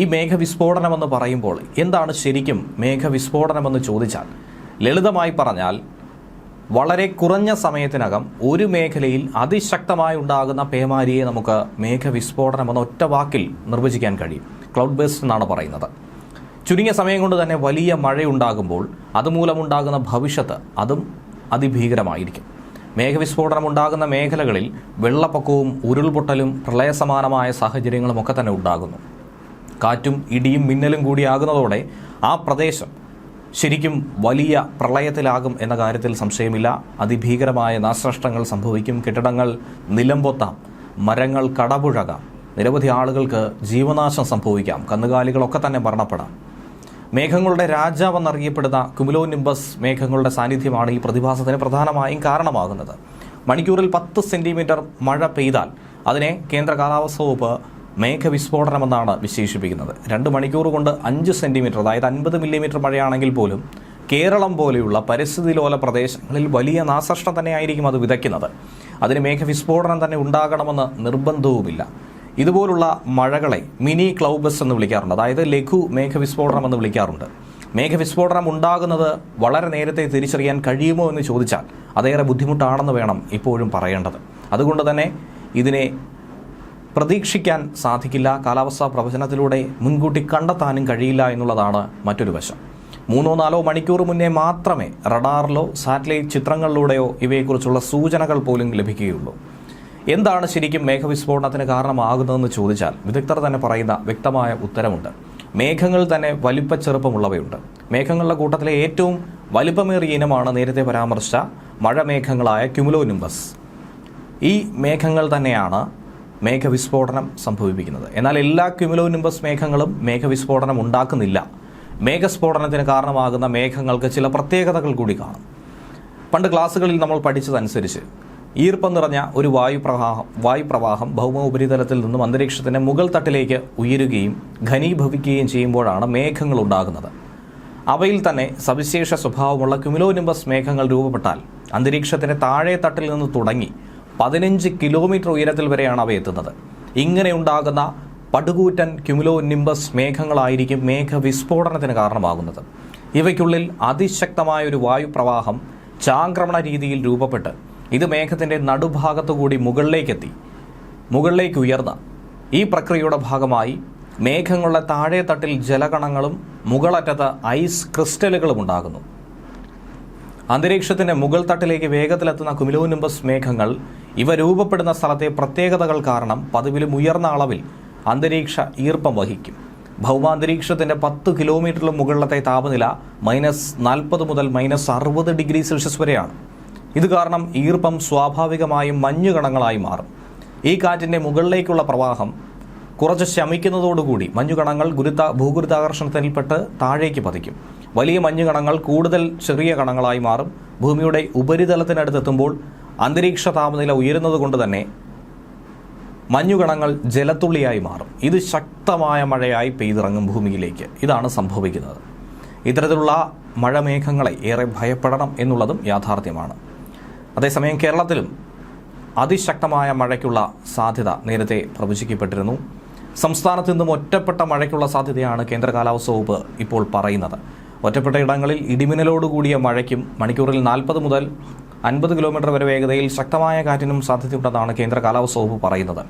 ഈ മേഘവിസ്ഫോടനമെന്ന് പറയുമ്പോൾ എന്താണ് ശരിക്കും മേഘവിസ്ഫോടനമെന്ന് ചോദിച്ചാൽ ലളിതമായി പറഞ്ഞാൽ വളരെ കുറഞ്ഞ സമയത്തിനകം ഒരു മേഖലയിൽ അതിശക്തമായി ഉണ്ടാകുന്ന പേമാരിയെ നമുക്ക് മേഘവിസ്ഫോടനം എന്ന ഒറ്റ വാക്കിൽ നിർവചിക്കാൻ കഴിയും. ക്ലൗഡ് ബേസ്റ്റ് എന്നാണ് പറയുന്നത്. ചുരുങ്ങിയ സമയം കൊണ്ട് തന്നെ വലിയ മഴയുണ്ടാകുമ്പോൾ അതുമൂലമുണ്ടാകുന്ന ഭവിഷ്യത്ത് അതും അതിഭീകരമായിരിക്കും. മേഘവിസ്ഫോടനം ഉണ്ടാകുന്ന മേഖലകളിൽ വെള്ളപ്പൊക്കവും ഉരുൾപൊട്ടലും പ്രളയസമാനമായ സാഹചര്യങ്ങളും ഒക്കെ തന്നെ ഉണ്ടാകുന്നു. കാറ്റും ഇടിയും മിന്നലും കൂടിയാകുന്നതോടെ ആ പ്രദേശം ശരിക്കും വലിയ പ്രളയത്തിലാകും എന്ന കാര്യത്തിൽ സംശയമില്ല. അതിഭീകരമായ നാശനഷ്ടങ്ങൾ സംഭവിക്കും. കെട്ടിടങ്ങൾ നിലംപൊത്താം. മരങ്ങൾ കടപുഴകാം. നിരവധി ആളുകൾക്ക് ജീവനാശം സംഭവിക്കാം. കന്നുകാലികളൊക്കെ തന്നെ മരണപ്പെടാം. മേഘങ്ങളുടെ രാജാവെന്നറിയപ്പെടുന്ന കുമുലോ നിംബസ് മേഘങ്ങളുടെ സാന്നിധ്യമാണ് ഈ പ്രതിഭാസത്തിന് പ്രധാനമായും കാരണമാകുന്നത്. മണിക്കൂറിൽ പത്ത് സെന്റിമീറ്റർ മഴ പെയ്താൽ അതിനെ കേന്ദ്ര കാലാവസ്ഥ വകുപ്പ് മേഘവിസ്ഫോടനമെന്നാണ് വിശേഷിപ്പിക്കുന്നത്. രണ്ട് മണിക്കൂർ കൊണ്ട് അഞ്ച് സെന്റിമീറ്റർ അതായത് അൻപത് മില്ലിമീറ്റർ മഴയാണെങ്കിൽ പോലും കേരളം പോലെയുള്ള പരിസ്ഥിതി ലോല പ്രദേശങ്ങളിൽ വലിയ നാശനഷ്ടം തന്നെയായിരിക്കും അത് വിതയ്ക്കുന്നത്. അതിന് മേഘവിസ്ഫോടനം തന്നെ ഉണ്ടാകണമെന്ന് നിർബന്ധവുമില്ല. ഇതുപോലുള്ള മഴകളെ മിനി ക്ലൗബസ് എന്ന് വിളിക്കാറുണ്ട്. അതായത് ലഘു മേഘവിസ്ഫോടനം എന്ന് വിളിക്കാറുണ്ട്. മേഘവിസ്ഫോടനം ഉണ്ടാകുന്നത് വളരെ നേരത്തെ തിരിച്ചറിയാൻ കഴിയുമോ എന്ന് ചോദിച്ചാൽ അതേറെ ബുദ്ധിമുട്ടാണെന്ന് വേണം ഇപ്പോഴും പറയേണ്ടത്. അതുകൊണ്ട് തന്നെ ഇതിനെ പ്രതീക്ഷിക്കാൻ സാധിക്കില്ല. കാലാവസ്ഥാ പ്രവചനത്തിലൂടെ മുൻകൂട്ടി കണ്ടെത്താനും കഴിയില്ല എന്നുള്ളതാണ് മറ്റൊരു വശം. മൂന്നോ നാലോ മണിക്കൂർ മുന്നേ മാത്രമേ റഡാറിലോ സാറ്റലൈറ്റ് ചിത്രങ്ങളിലൂടെയോ ഇവയെക്കുറിച്ചുള്ള സൂചനകൾ പോലും ലഭിക്കുകയുള്ളൂ. എന്താണ് ശരിക്കും മേഘവിസ്ഫോടനത്തിന് കാരണമാകുന്നതെന്ന് ചോദിച്ചാൽ വിദഗ്ധർ തന്നെ പറയുന്ന വ്യക്തമായ ഉത്തരമുണ്ട്. മേഘങ്ങൾ തന്നെ വലിപ്പച്ചെറുപ്പമുള്ളവയുണ്ട് മേഘങ്ങളുടെ കൂട്ടത്തിലെ ഏറ്റവും വലിപ്പമേറിയ ഇനമാണ് നേരത്തെ പരാമർശിച്ച മഴമേഘങ്ങളായ ക്യുമുലോ നിംബസ്. ഈ മേഘങ്ങൾ തന്നെയാണ് മേഘവിസ്ഫോടനം സംഭവിപ്പിക്കുന്നത്. എന്നാൽ എല്ലാ ക്യുമുലോ നിംബസ് മേഘങ്ങളും മേഘവിസ്ഫോടനം ഉണ്ടാക്കുന്നില്ല. മേഘസ്ഫോടനത്തിന് കാരണമാകുന്ന മേഘങ്ങൾക്ക് ചില പ്രത്യേകതകൾ കൂടി കാണും. പണ്ട് ക്ലാസ്സുകളിൽ നമ്മൾ പഠിച്ചതനുസരിച്ച് ഈർപ്പം നിറഞ്ഞ ഒരു വായുപ്രവാഹം വായുപ്രവാഹം ഭൗമ ഉപരിതലത്തിൽ നിന്നും അന്തരീക്ഷത്തിന്റെ മുകൾ തട്ടിലേക്ക് ഉയരുകയും ഘനീഭവിക്കുകയും ചെയ്യുമ്പോഴാണ് മേഘങ്ങൾ ഉണ്ടാകുന്നത്. അവയിൽ തന്നെ സവിശേഷ സ്വഭാവമുള്ള ക്യുമുലോനിംബസ് മേഘങ്ങൾ രൂപപ്പെട്ടാൽ അന്തരീക്ഷത്തിന്റെ താഴെ തട്ടിൽ നിന്ന് തുടങ്ങി പതിനഞ്ച് കിലോമീറ്റർ ഉയരത്തിൽ വരെയാണ് അവ എത്തുന്നത് ഇങ്ങനെ ഉണ്ടാകുന്ന പടുകൂറ്റൻ ക്യുമുലോ നിംബസ് മേഘങ്ങളായിരിക്കും മേഘവിസ്ഫോടനത്തിന് കാരണമാകുന്നത്. ഇവയ്ക്കുള്ളിൽ അതിശക്തമായ ഒരു വായുപ്രവാഹം ചാക്രമണ രീതിയിൽ രൂപപ്പെട്ട് ഇത് മേഘത്തിന്റെ നടുഭാഗത്തുകൂടി മുകളിലേക്കെത്തി മുകളിലേക്ക് ഉയർന്ന ഈ പ്രക്രിയയുടെ ഭാഗമായി മേഘങ്ങളുടെ താഴെ തട്ടിൽ ജലകണങ്ങളും മുകളറ്റത്ത് ഐസ് ക്രിസ്റ്റലുകളും ഉണ്ടാകുന്നു. അന്തരീക്ഷത്തിന്റെ മുകൾ തട്ടിലേക്ക് വേഗത്തിലെത്തുന്ന കുമിലോനിംബസ് മേഘങ്ങൾ ഇവ രൂപപ്പെടുന്ന സ്ഥലത്തെ പ്രത്യേകതകൾ കാരണം പതിവിലും ഉയർന്ന അളവിൽ അന്തരീക്ഷ ഈർപ്പം വഹിക്കും. ഭൗമാന്തരീക്ഷത്തിന്റെ പത്ത് കിലോമീറ്ററിലും മുകളിലത്തെ താപനില മൈനസ് നാൽപ്പത് മുതൽ മൈനസ് അറുപത് ഡിഗ്രി സെൽഷ്യസ് വരെയാണ്. ഇത് കാരണം ഈർപ്പം സ്വാഭാവികമായും മഞ്ഞുകണങ്ങളായി മാറും. ഈ കാറ്റിന്റെ മുകളിലേക്കുള്ള പ്രവാഹം കുറച്ച് ശമിക്കുന്നതോടുകൂടി മഞ്ഞുകണങ്ങൾ ഗുരുത്ത ഭൂഗുരുത്താകർഷണത്തിൽപ്പെട്ട് താഴേക്ക് പതിക്കും. വലിയ മഞ്ഞുകണങ്ങൾ കൂടുതൽ ചെറിയ കണങ്ങളായി മാറും. ഭൂമിയുടെ ഉപരിതലത്തിനടുത്തെത്തുമ്പോൾ അന്തരീക്ഷ താപനില ഉയരുന്നത് കൊണ്ട് തന്നെ മഞ്ഞുകണങ്ങൾ ജലത്തുള്ളിയായി മാറും. ഇത് ശക്തമായ മഴയായി പെയ്തിറങ്ങും ഭൂമിയിലേക്ക്. ഇതാണ് സംഭവിക്കുന്നത്. ഇത്തരത്തിലുള്ള മഴമേഘങ്ങളെ ഏറെ ഭയപ്പെടണം എന്നുള്ളതും യാഥാർത്ഥ്യമാണ്. അതേസമയം കേരളത്തിലും അതിശക്തമായ മഴയ്ക്കുള്ള സാധ്യത നേരത്തെ പ്രവചിക്കപ്പെട്ടിരുന്നു. സംസ്ഥാനത്ത് നിന്നും ഒറ്റപ്പെട്ട മഴയ്ക്കുള്ള സാധ്യതയാണ് കേന്ദ്ര കാലാവസ്ഥ വകുപ്പ് ഇപ്പോൾ പറയുന്നത്. ഒറ്റപ്പെട്ട ഇടങ്ങളിൽ ഇടിമിന്നലോടുകൂടിയ മഴയ്ക്കും മണിക്കൂറിൽ നാൽപ്പത് മുതൽ അൻപത് കിലോമീറ്റർ വരെ വേഗതയിൽ ശക്തമായ കാറ്റിനും സാധ്യതയുണ്ടെന്നാണ് കേന്ദ്ര കാലാവസ്ഥ വകുപ്പ് പറയുന്നത്.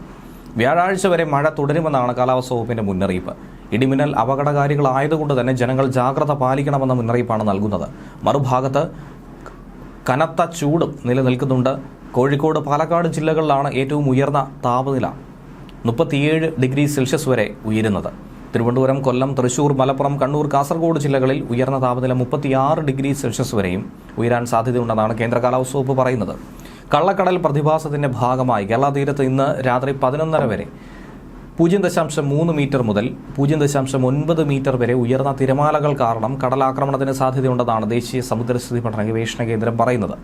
വ്യാഴാഴ്ച വരെ മഴ തുടരുമെന്നാണ് കാലാവസ്ഥ വകുപ്പിന്റെ മുന്നറിയിപ്പ്. ഇടിമിന്നൽ അപകടകാരികളായതുകൊണ്ട് തന്നെ ജനങ്ങൾ ജാഗ്രത പാലിക്കണമെന്ന മുന്നറിയിപ്പാണ് നൽകുന്നത്. മറുഭാഗത്ത് കനത്ത ചൂടും നിലനിൽക്കുന്നുണ്ട്. കോഴിക്കോട് പാലക്കാട് ജില്ലകളിലാണ് ഏറ്റവും ഉയർന്ന താപനില മുപ്പത്തിയേഴ് ഡിഗ്രി സെൽഷ്യസ് വരെ ഉയരുന്നത്. തിരുവനന്തപുരം കൊല്ലം തൃശൂർ മലപ്പുറം കണ്ണൂർ കാസർഗോഡ് ജില്ലകളിൽ ഉയർന്ന താപനില മുപ്പത്തിയാറ് ഡിഗ്രി സെൽഷ്യസ് വരെയും ഉയരാൻ സാധ്യതയുണ്ടെന്നാണ് കേന്ദ്ര കാലാവസ്ഥ വകുപ്പ് പറയുന്നത്. കള്ളക്കടൽ പ്രതിഭാസത്തിന്റെ ഭാഗമായി കേരള തീരത്ത് ഇന്ന് രാത്രി പതിനൊന്നര വരെ പൂജ്യം ദശാംശം മൂന്ന് മീറ്റർ മുതൽ പൂജ്യം ദശാംശം ഒൻപത് മീറ്റർ വരെ ഉയർന്ന തിരമാലകൾ കാരണം കടലാക്രമണത്തിന് സാധ്യതയുണ്ടെന്നാണ് ദേശീയ സമുദ്രസ്ഥിതി പഠന ഗവേഷണ കേന്ദ്രം പറയുന്നത്.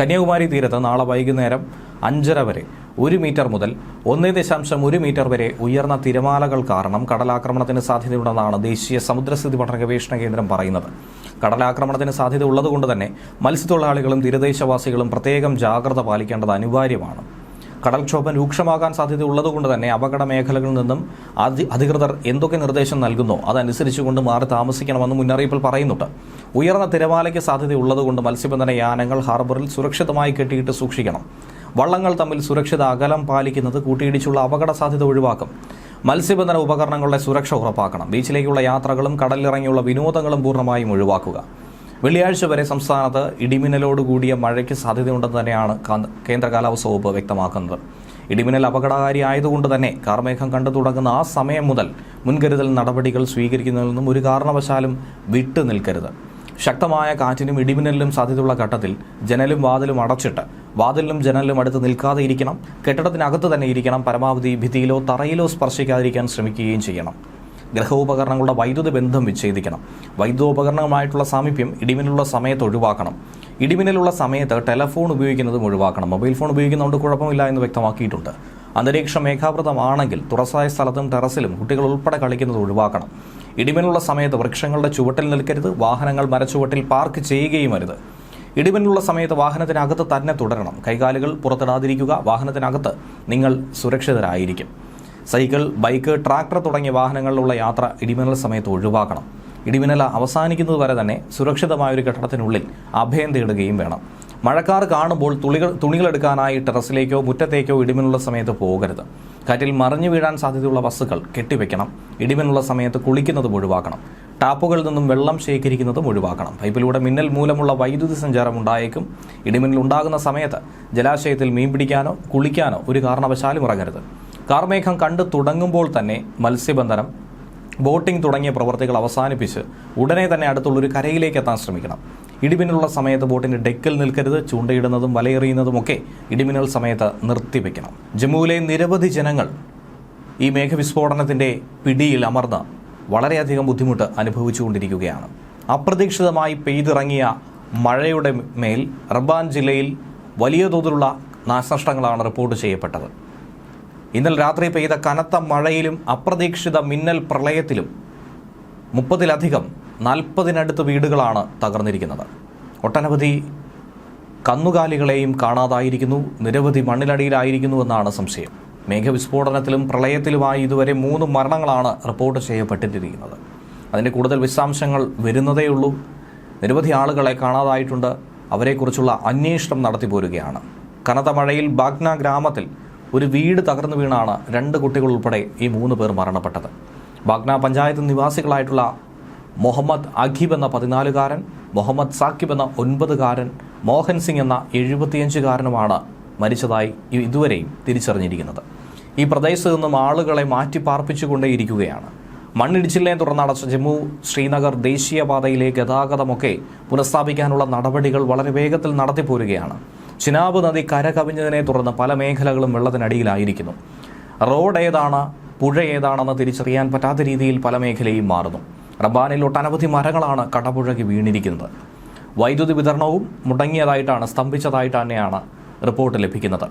കന്യാകുമാരി തീരത്ത് നാളെ വൈകുന്നേരം അഞ്ചര വരെ ഒരു മീറ്റർ മുതൽ ഒന്നേ ദശാംശം ഒരു മീറ്റർ വരെ ഉയർന്ന തിരമാലകൾ കാരണം കടലാക്രമണത്തിന് സാധ്യതയുണ്ടെന്നാണ് ദേശീയ സമുദ്രസ്ഥിതി പഠന ഗവേഷണ കേന്ദ്രം പറയുന്നത്. കടലാക്രമണത്തിന് സാധ്യത ഉള്ളതുകൊണ്ട് തന്നെ മത്സ്യത്തൊഴിലാളികളും തീരദേശവാസികളും പ്രത്യേകം ജാഗ്രത പാലിക്കേണ്ടത് അനിവാര്യമാണ്. കടൽക്ഷോഭം രൂക്ഷമാകാൻ സാധ്യത ഉള്ളതുകൊണ്ട് തന്നെ അപകട മേഖലകളിൽ നിന്നും അധി- അധികൃതർ എന്തൊക്കെ നിർദ്ദേശം നൽകുന്നോ അതനുസരിച്ചുകൊണ്ട് മാറി താമസിക്കണമെന്ന് മുന്നറിയിപ്പിൽ പറയുന്നുണ്ട്. ഉയർന്ന തിരമാലയ്ക്ക് സാധ്യത ഉള്ളതുകൊണ്ട് മത്സ്യബന്ധന യാനങ്ങൾ ഹാർബറിൽ സുരക്ഷിതമായി കെട്ടിയിട്ട് സൂക്ഷിക്കണം. വള്ളങ്ങൾ തമ്മിൽ സുരക്ഷിത അകലം പാലിക്കുന്നത് കൂട്ടിയിടിച്ചുള്ള അപകട സാധ്യത ഒഴിവാക്കും. മത്സ്യബന്ധന ഉപകരണങ്ങളുടെ സുരക്ഷ ഉറപ്പാക്കണം. ബീച്ചിലേക്കുള്ള യാത്രകളും കടലിറങ്ങിയുള്ള വിനോദങ്ങളും പൂർണമായും ഒഴിവാക്കുക. വെള്ളിയാഴ്ച വരെ സംസ്ഥാനത്ത് ഇടിമിന്നലോടുകൂടിയ മഴയ്ക്ക് സാധ്യതയുണ്ടെന്ന് തന്നെയാണ് കേന്ദ്ര കാലാവസ്ഥ വകുപ്പ് വ്യക്തമാക്കുന്നത്. ഇടിമിന്നൽ അപകടകാരി ആയതുകൊണ്ട് തന്നെ കാർമേഘം കണ്ടു തുടങ്ങുന്ന ആ സമയം മുതൽ മുൻകരുതൽ നടപടികൾ സ്വീകരിക്കുന്നതിൽ നിന്നും ഒരു കാരണവശാലും വിട്ടു നിൽക്കരുത് ശക്തമായ കാറ്റിനും ഇടിമിന്നലിനും സാധ്യതയുള്ള ഘട്ടത്തിൽ ജനലും വാതിലും അടച്ചിട്ട് വാതിലിനും ജനലിലും അടുത്ത് നിൽക്കാതെ ഇരിക്കണം കെട്ടിടത്തിനകത്ത് തന്നെ ഇരിക്കണം പരമാവധി ഭിത്തിയിലോ തറയിലോ സ്പർശിക്കാതിരിക്കാൻ ശ്രമിക്കുകയും ചെയ്യണം. ഗ്രഹോപകരണങ്ങളുടെ വൈദ്യുത ബന്ധം വിച്ഛേദിക്കണം. വൈദ്യുതോപകരണവുമായിട്ടുള്ള സാമീപ്യം ഇടിമിന്നലുള്ള സമയത്ത് ഒഴിവാക്കണം. ഇടിമിന്നലുള്ള സമയത്ത് ടെലഫോൺ ഉപയോഗിക്കുന്നതും ഒഴിവാക്കണം. മൊബൈൽ ഫോൺ ഉപയോഗിക്കുന്നതുകൊണ്ട് കുഴപ്പമില്ല എന്ന് വ്യക്തമാക്കിയിട്ടുണ്ട്. അന്തരീക്ഷം മേഘാവൃതമാണെങ്കിൽ തുറസായ സ്ഥലത്തും ടെറസിലും കുട്ടികൾ ഉൾപ്പെടെ കളിക്കുന്നത് ഒഴിവാക്കണം. ഇടിമിന്നലുള്ള സമയത്ത് വൃക്ഷങ്ങളുടെ ചുവട്ടിൽ നിൽക്കരുത് വാഹനങ്ങൾ മരച്ചുവട്ടിൽ പാർക്ക് ചെയ്യുകയും അരുത്. ഇടിമിന്നലുള്ള സമയത്ത് വാഹനത്തിനകത്ത് തന്നെ തുടരണം. കൈകാലുകൾ പുറത്തിടാതിരിക്കുക വാഹനത്തിനകത്ത് നിങ്ങൾ സുരക്ഷിതരായിരിക്കും. സൈക്കിൾ ബൈക്ക് ട്രാക്ടർ തുടങ്ങിയ വാഹനങ്ങളിലുള്ള യാത്ര ഇടിമിന്നൽ സമയത്ത് ഒഴിവാക്കണം. ഇടിമിന്നൽ അവസാനിക്കുന്നത് വരെ തന്നെ സുരക്ഷിതമായൊരു കെട്ടിടത്തിനുള്ളിൽ അഭയം തേടുകയും വേണം. മഴക്കാർ കാണുമ്പോൾ തുളികൾ തുണികളെടുക്കാനായി ടെറസിലേക്കോ മുറ്റത്തേക്കോ ഇടിമിന്നുള്ള സമയത്ത് പോകരുത്. കാറ്റിൽ മറിഞ്ഞു വീഴാൻ സാധ്യതയുള്ള വസ്തുക്കൾ കെട്ടിവെക്കണം. ഇടിമിന്നുള്ള സമയത്ത് കുളിക്കുന്നത് ഒഴിവാക്കണം. ടാപ്പുകളിൽ നിന്നും വെള്ളം ശേഖരിക്കുന്നതും ഒഴിവാക്കണം. പൈപ്പിലൂടെ മിന്നൽ മൂലമുള്ള വൈദ്യുതി സഞ്ചാരം ഉണ്ടായേക്കും. ഇടിമിന്നൽ ഉണ്ടാകുന്ന സമയത്ത് ജലാശയത്തിൽ മീൻ പിടിക്കാനോ കുളിക്കാനോ ഒരു കാരണവശാലും ഇറങ്ങരുത്. കാർമേഘം കണ്ടു തുടങ്ങുമ്പോൾ തന്നെ മത്സ്യബന്ധനം ബോട്ടിംഗ് തുടങ്ങിയ പ്രവർത്തികൾ അവസാനിപ്പിച്ച് ഉടനെ തന്നെ അടുത്തുള്ള ഒരു കരയിലേക്ക് എത്താൻ ശ്രമിക്കണം. ഇടിമിന്നലുള്ള സമയത്ത് ബോട്ടിന്റെ ഡെക്കിൽ നിൽക്കരുത് ചൂണ്ടയിടുന്നതും വലയെറിയുന്നതുമൊക്കെ ഇടിമിന്നൽ സമയത്ത് നിർത്തിവെക്കണം. ജമ്മുവിലെ നിരവധി ജനങ്ങൾ ഈ മേഘവിസ്ഫോടനത്തിന്റെ പിടിയിൽ അമർന്ന് വളരെയധികം ബുദ്ധിമുട്ട് അനുഭവിച്ചുകൊണ്ടിരിക്കുകയാണ്. അപ്രതീക്ഷിതമായി പെയ്തിറങ്ങിയ മഴയുടെ മേൽ റബ്ബാൻ ജില്ലയിൽ വലിയ തോതിലുള്ള നാശനഷ്ടങ്ങളാണ് റിപ്പോർട്ട് ചെയ്യപ്പെട്ടത്. ഇന്നലെ രാത്രി പെയ്ത കനത്ത മഴയിലും അപ്രതീക്ഷിത മിന്നൽ പ്രളയത്തിലും മുപ്പതിലധികം നാൽപ്പതിനടുത്ത് വീടുകളാണ് തകർന്നിരിക്കുന്നത്. ഒട്ടനവധി കന്നുകാലികളെയും കാണാതായിരിക്കുന്നു. നിരവധി മണ്ണിലടിയിലായിരിക്കുന്നു എന്നാണ് സംശയം. മേഘവിസ്ഫോടനത്തിലും പ്രളയത്തിലുമായി ഇതുവരെ മൂന്ന് മരണങ്ങളാണ് റിപ്പോർട്ട് ചെയ്യപ്പെട്ടിരിക്കുന്നത്. അതിന്റെ കൂടുതൽ വിശദാംശങ്ങൾ വരുന്നതേയുള്ളൂ. നിരവധി ആളുകളെ കാണാതായിട്ടുണ്ട്. അവരെക്കുറിച്ചുള്ള അന്വേഷണം നടത്തി പോരുകയാണ് കനത്ത മഴയിൽ ബാഗ്ന ഗ്രാമത്തിൽ ഒരു വീട് തകർന്നു വീണാണ് രണ്ട് കുട്ടികൾ ഉൾപ്പെടെ ഈ മൂന്ന് പേർ മരണപ്പെട്ടത്. ബാഗ്ന പഞ്ചായത്ത് നിവാസികളായിട്ടുള്ള മുഹമ്മദ് അഖീബ് എന്ന പതിനാലുകാരൻ മുഹമ്മദ് സാക്കിബ് എന്ന ഒൻപതുകാരൻ മോഹൻ സിംഗ് എന്ന എഴുപത്തിയഞ്ചുകാരനുമാണ് മരിച്ചതായി ഇതുവരെയും തിരിച്ചറിഞ്ഞിരിക്കുന്നത്. ഈ പ്രദേശത്ത് നിന്നും ആളുകളെ മാറ്റി പാർപ്പിച്ചുകൊണ്ടേയിരിക്കുകയാണ്. മണ്ണിടിച്ചിലിനെ തുടർന്ന് അടച്ച ജമ്മു ശ്രീനഗർ ദേശീയപാതയിലെ ഗതാഗതമൊക്കെ പുനഃസ്ഥാപിക്കാനുള്ള നടപടികൾ വളരെ വേഗത്തിൽ നടത്തിപ്പോരുകയാണ്. ചിനാബ് നദി കരകവിഞ്ഞതിനെ തുടർന്ന് പല മേഖലകളും വെള്ളത്തിനടിയിലായിരിക്കുന്നു. റോഡ് ഏതാണ് പുഴ ഏതാണെന്ന് തിരിച്ചറിയാൻ പറ്റാത്ത രീതിയിൽ പല മേഖലയും മാറുന്നു. റബ്ബാനിൽ ഒട്ടനവധി മരങ്ങളാണ് കടപുഴകി വീണിരിക്കുന്നത്. വൈദ്യുതി വിതരണവും മുടങ്ങിയതായിട്ടാണ് സ്തംഭിച്ചതായിട്ട് തന്നെയാണ് റിപ്പോർട്ട് ലഭിക്കുന്നത്.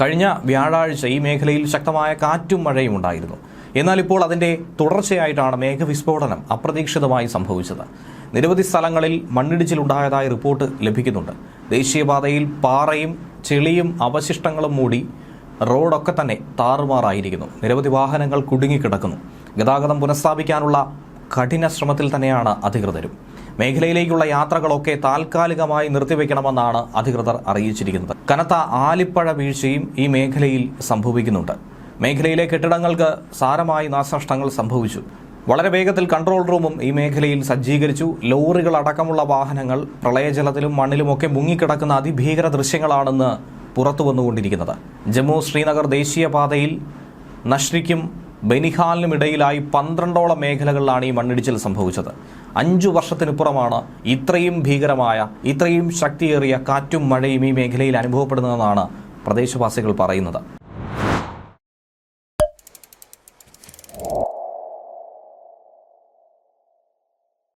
കഴിഞ്ഞ വ്യാഴാഴ്ച ഈ മേഖലയിൽ ശക്തമായ കാറ്റും മഴയും ഉണ്ടായിരുന്നു. എന്നാൽ ഇപ്പോൾ അതിന്റെ തുടർച്ചയായിട്ടാണ് മേഘവിസ്ഫോടനം അപ്രതീക്ഷിതമായി സംഭവിച്ചത്. നിരവധി സ്ഥലങ്ങളിൽ മണ്ണിടിച്ചിലുണ്ടായതായി റിപ്പോർട്ട് ലഭിക്കുന്നുണ്ട്. ദേശീയപാതയിൽ പാറയും ചെളിയും അവശിഷ്ടങ്ങളും മൂടി റോഡൊക്കെ തന്നെ താറുമാറായിരിക്കുന്നു. നിരവധി വാഹനങ്ങൾ കുടുങ്ങിക്കിടക്കുന്നു. ഗതാഗതം പുനഃസ്ഥാപിക്കാനുള്ള കഠിന ശ്രമത്തിൽ തന്നെയാണ് അധികൃതരും. മേഖലയിലേക്കുള്ള യാത്രകളൊക്കെ താൽക്കാലികമായി നിർത്തിവെക്കണമെന്നാണ് അധികൃതർ അറിയിച്ചിരിക്കുന്നത്. കനത്ത ആലിപ്പഴ വീഴ്ചയും ഈ മേഖലയിൽ സംഭവിക്കുന്നുണ്ട്. മേഖലയിലെ കെട്ടിടങ്ങൾക്ക് സാരമായി നാശനഷ്ടങ്ങൾ സംഭവിച്ചു. വളരെ വേഗത്തിൽ കൺട്രോൾ റൂമും ഈ മേഖലയിൽ സജ്ജീകരിച്ചു. ലോറികൾ അടക്കമുള്ള വാഹനങ്ങൾ പ്രളയജലത്തിലും മണ്ണിലുമൊക്കെ മുങ്ങിക്കിടക്കുന്ന അതിഭീകര ദൃശ്യങ്ങളാണെന്ന് പുറത്തു വന്നുകൊണ്ടിരിക്കുന്നത് ജമ്മു ശ്രീനഗർ ദേശീയപാതയിൽ നഷ്രിക്കും ബനിഹാലിനും ഇടയിലായി പന്ത്രണ്ടോളം മേഖലകളിലാണ് ഈ മണ്ണിടിച്ചിൽ സംഭവിച്ചത്. അഞ്ചു വർഷത്തിനുപ്പുറമാണ് ഇത്രയും ഭീകരമായ ഇത്രയും ശക്തിയേറിയ കാറ്റും മഴയും ഈ മേഖലയിൽ അനുഭവപ്പെടുന്നതെന്നാണ് പ്രദേശവാസികൾ പറയുന്നത്.